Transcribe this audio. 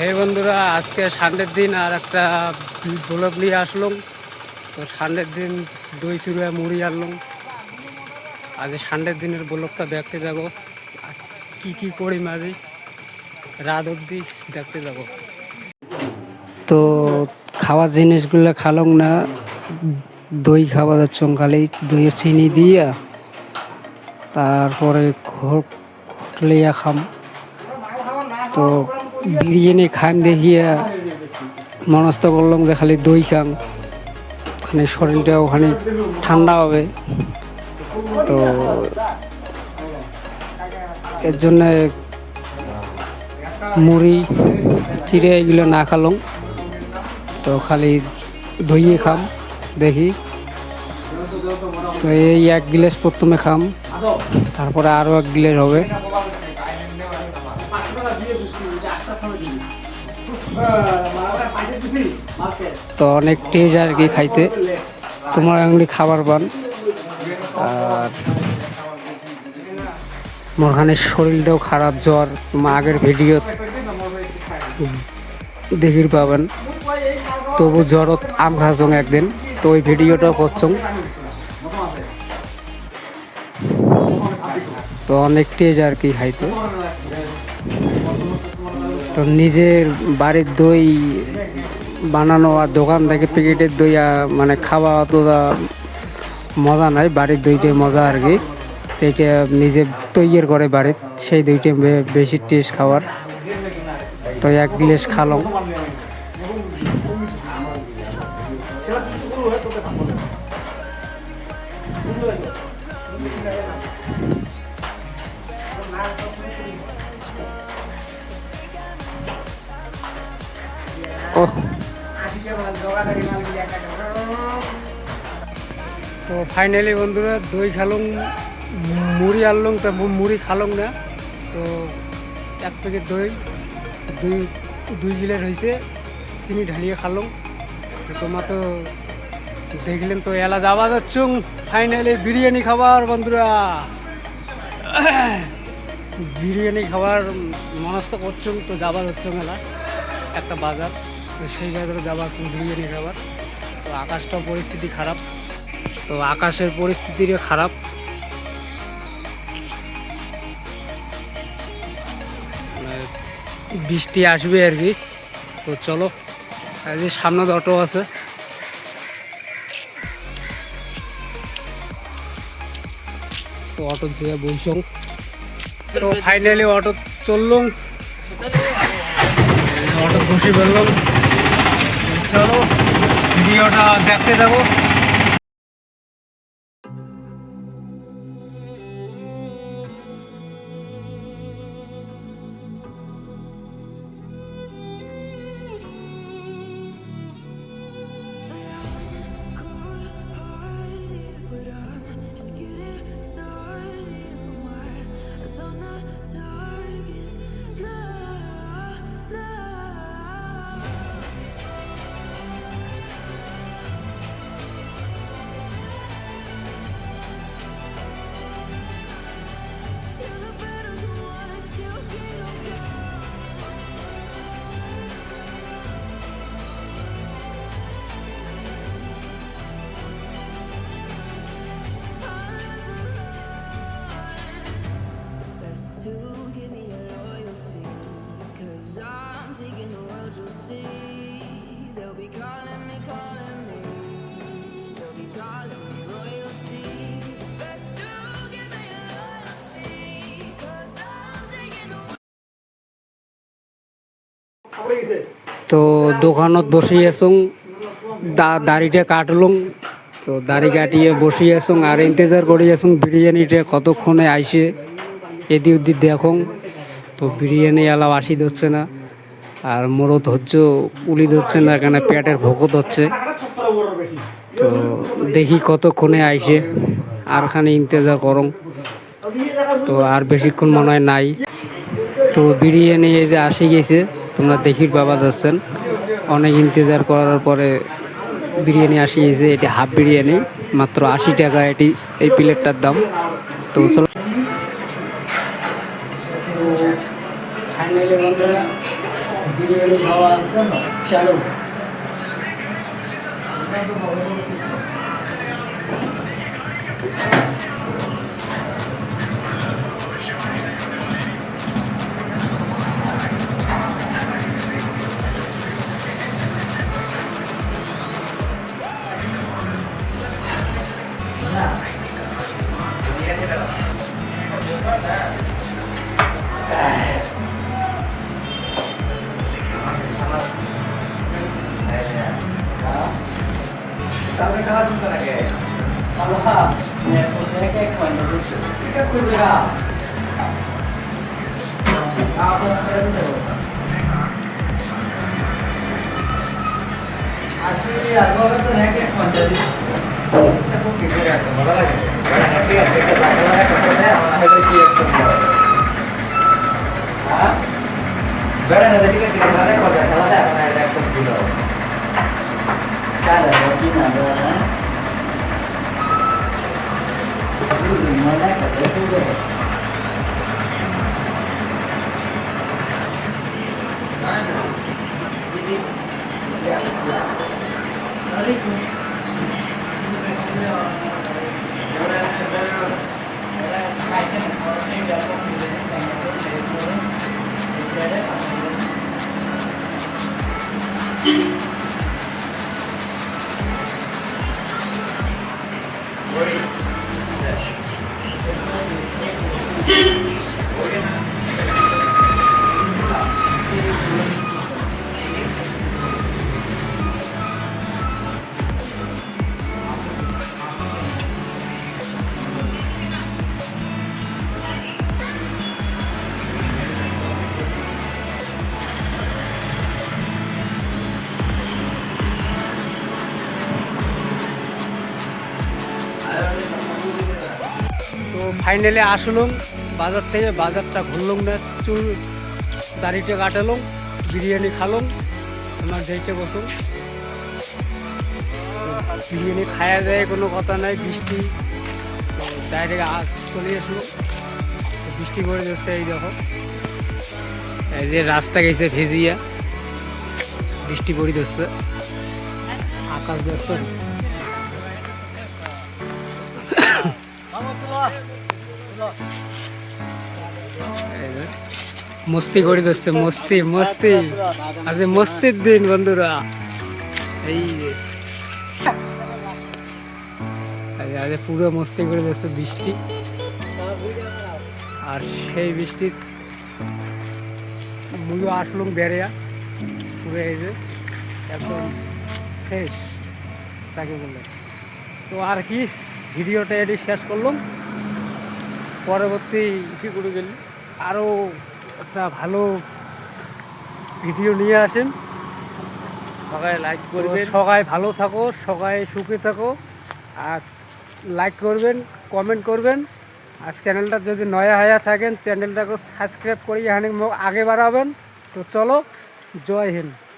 এই বন্ধুরা, আজকে সানডের দিন আর একটা ব্লগ নিয়ে আসলাম। তো সানডের দিন দই চুড়া মুড়ি আনলাম। আজ সানডের দিনের ব্লগটা দেখতে যাব কি কি করি মাঝে রাত অবধি দেখতে যাব তো খাওয়ার জিনিসগুলো খালং না। দই খাওয়া যাচ্ছ খালি দই চিনি দিয়া তারপরে খটলিয়া খাম। তো বিরিয়ানি খান দেখিয়া মনস্থ করলাম যে খালি দই খাম। ওখানে শরীরটা ওখানে ঠান্ডা হবে। তো এর জন্য মুড়ি, চিড়ে এগুলো না খালাম। তো খালি দইয়ে খাম, দেখি। তো এই এক গিলাস প্রথমে খাম, তারপরে আরও এক গিলাস হবে। তো অনেক টেস্ট আর কি খাইতে। তোমার এমনি খাবার পান। আর মোরখানের শরীরটাও খারাপ, জ্বর। তোমার আগের ভিডিও দেখির পাবেন। তবু জ্বরত আম খাচ্ছং একদিন। তো ওই ভিডিওটাও করছং। তো অনেক টেজ আর কি খাইতে। তো নিজের বাড়ির দই বানানো আর দোকান থেকে প্যাকেটের দই মানে খাওয়া অতটা মজা নাই, বাড়ির দইটাই মজা আর কি। তো এটা নিজে তৈরি করে বাড়ির, সেই দইটা বেশি টেস্ট খাওয়ার। তো এক গ্লাস খালাম। তো ফাইনালি বন্ধুরা দই খালং, মুড়ি আনলং, তা মুড়ি খালং না। তো এক প্যাকেট দই, দুই দুই গিলার হয়েছে চিনি ঢালিয়ে খালং। তো তোমার তো দেখলেন তো এলা যাওয়া যাচ্ছুং ফাইনালি বিরিয়ানি খাবার বন্ধুরা। বিরিয়ানি খাবার মনস্থ করছুং, তো যাবা যাচ্ছুং এলা, একটা বাজার। তো সেই বাজারে যাবা যাচ্ছুং বিরিয়ানি খাবার তো আকাশটাও পরিস্থিতি খারাপ। তো আকাশের পরিস্থিতিরও খারাপ। মানে বৃষ্টি আসবে আর কি। তো চলো যে সামনে অটো আছে। তো অটো দিয়ে বলছং তো ফাইনালি অটো চললাম। অটো বসে ফেললাম। চলো ভিডিওটা দেখতে যাব তো দোকানত বসি আসুন দাড়িটা কাটলুম তো দাড়ি কাটিয়ে বসি আসুন আর ইন্তজার করি আসুন বিরিয়ানিটা কতক্ষণে আইসে, এদি উদ্দি দেখুন তো বিরিয়ানি এলাও আসি হচ্ছে না। আর মোরও ধৈর্য উলি ধরছে না, এখানে পেটের ভোকত হচ্ছে তো দেখি কতক্ষণে আইসে, আর খানে ইন্তজার করং। তো আর বেশিক্ষণ মনে হয় নাই। তো বিরিয়ানি এই যে আসে গেছে, তোমরা দেখির বাবা যাচ্ছেন অনেক ইন্তজার করার পরে বিরিয়ানি আসি গেছে, এটি হাফ বিরিয়ানি, মাত্র আশি টাকা এটি, এই প্লেটটার দাম। তো চলো। వేలు భావార్థం చలువు ফাইনালি বন্ধুরা বিরিয়ানি খাওয়া চালু খাওয়া এক এক ঘণ্টা দিচ্ছে ঠিক আছে করবে না আপনার ফ্রেন্ড দেবো আসলে আগের তো এক এক ঘণ্টা দিচ্ছে হ্যাঁ もなかった ফাইনালি আসলাম বাজার থেকে বাজারটা ঘুরলাম না চুল দাড়িটা কাটালাম বিরিয়ানি খালাম আমার যেইটা বসুন বিরিয়ানি খাওয়া যায় কোনো কথা নাই বৃষ্টি ডাইরেক্ট চলে আসলো। বৃষ্টি করে যাচ্ছে এই দেখো। এই যে রাস্তা গেছে ভেজিয়া বৃষ্টি পড়ে যাচ্ছে। আকাশ দেখছেন মস্তি করে দিচ্ছে, মস্তি মস্তি। আজ মস্তির দিন, বন্ধুরা। এই আজ- পুরো মস্তি করে দিচ্ছে বৃষ্টি। আর সেই বৃষ্টির মুলো আসলুম বেড়িয়া। পুরো এই যে, একদম ফ্রেশ তাকে বললে তো আর কি, ভিডিওটা এটি শেষ করলাম। পরবর্তী ইসে করে গেলি আরও একটা ভালো ভিডিও নিয়ে আসেন সবাই লাইক করবেন। সবাই ভালো থাকো সবাই সুখে থাকো আর লাইক করবেন কমেন্ট করবেন। আর চ্যানেলটা যদি নয়া হয়ে থাকেন চ্যানেলটাকে সাবস্ক্রাইব করে এখানে আগে বাড়াবেন। তো চলো জয় হিন্দ।